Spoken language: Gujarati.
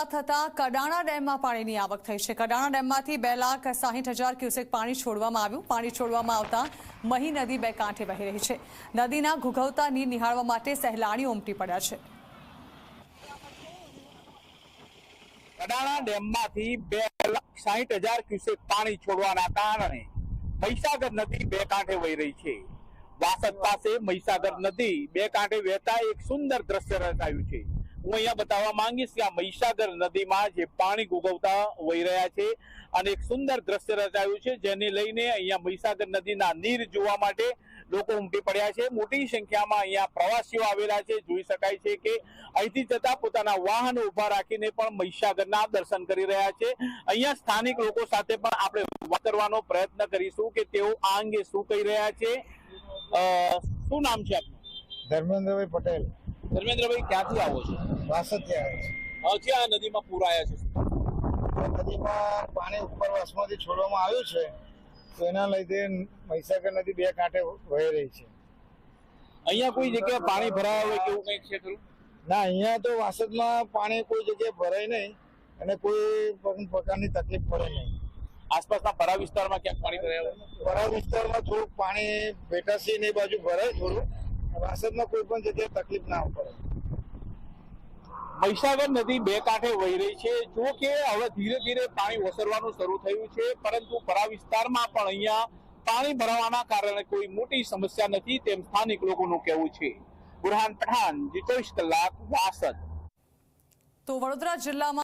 વરસાદ થતાં કડાણા ડેમમાં પાણીની આવક થઈ છે. કડાણા ડેમમાંથી બે લાખ સાહીઠ હજાર ક્યુસેક પાણી છોડવામાં આવ્યું. પાણી છોડવામાં આવતા મહી નદી બે કાંઠે વહી રહી છે. નદીના ઘુઘવતા નીર નિહાળવા માટે સહેલાણીઓ ઉમટી પડ્યા છે. કડાણા ડેમમાંથી બે લાખ સાહીઠ હજાર ક્યુસેક પાણી છોડવાના કારણે મહીસાગર નદી બે કાંઠે વહી રહી છે. વાસદ પાસે મહીસાગર નદી બે કાંઠે વહેતા એક સુંદર દ્રશ્ય રચાયું છે. હું અહીંયા બતાવવા માંગીશ કે આ મહીસાગર નદીમાં જે પાણી ગુગવતા વહી રહ્યા છે અને એક સુંદર દ્રશ્ય રચાયું છે, જેને લઈને અહીંયા મહીસાગર નદીના નીર જોવા માટે લોકો ઉમટી પડ્યા છે. મોટી સંખ્યામાં અહીંયા પ્રવાસીઓ આવેલા છે. જોઈ શકાય છે કે અહીંથી જતા પોતાના વાહનો ઊભા રાખીને પણ મહીસાગરના દર્શન કરી રહ્યા છે. અહીંયા સ્થાનિક લોકો સાથે પણ આપણે વાત કરવાનો પ્રયત્ન કરીશું કે તેઓ આ અંગે શું કહી રહ્યા છે. શું નામ છે આપનું? ધર્મેન્દ્રભાઈ પટેલ. ધર્મેન્દ્રભાઈ ક્યાંથી આવો છો? વાસદથી આવે છે આ નદીમાં પૂર આવ્યા છે નદીમાં પાણી ઉપર વાસમાંથી છોડવામાં આવ્યું છે તો એના લીધે મહીસાગર નદી બે કાંઠે વહી રહી છે. અહીંયા કોઈ જગ્યાએ પાણી ભરાયા હોય કેવું કંઈક છે ખરું? ના અહીંયા તો વાસદમાં પાણી કોઈ જગ્યાએ ભરાય નહીં અને કોઈ પ્રકારની તકલીફ પડે નહીં. આસપાસના પરા વિસ્તારમાં ક્યાંક પાણી ભરાયા પરા વિસ્તારમાં થોડુંક પાણી બેટાસી ને એ બાજુ ભરાય થોડું વાસદમાં કોઈ પણ જગ્યાએ તકલીફ ના પડે. મહીસાગર નદી બે કાંઠે વહી રહી છે. જો કે હવે ધીરે ધીરે પાણી ઓસરવાનું શરૂ થયું છે પરંતુ પરા વિસ્તારમાં પણ અહીંયા પાણી ભરાવાના કારણે કોઈ મોટી સમસ્યા નથી તેમ સ્થાનિક લોકોનું કહેવું છે. બુરહાન પઠાણ ચોવીસ કલાક વાસદ. તો વડોદરા જિલ્લામાં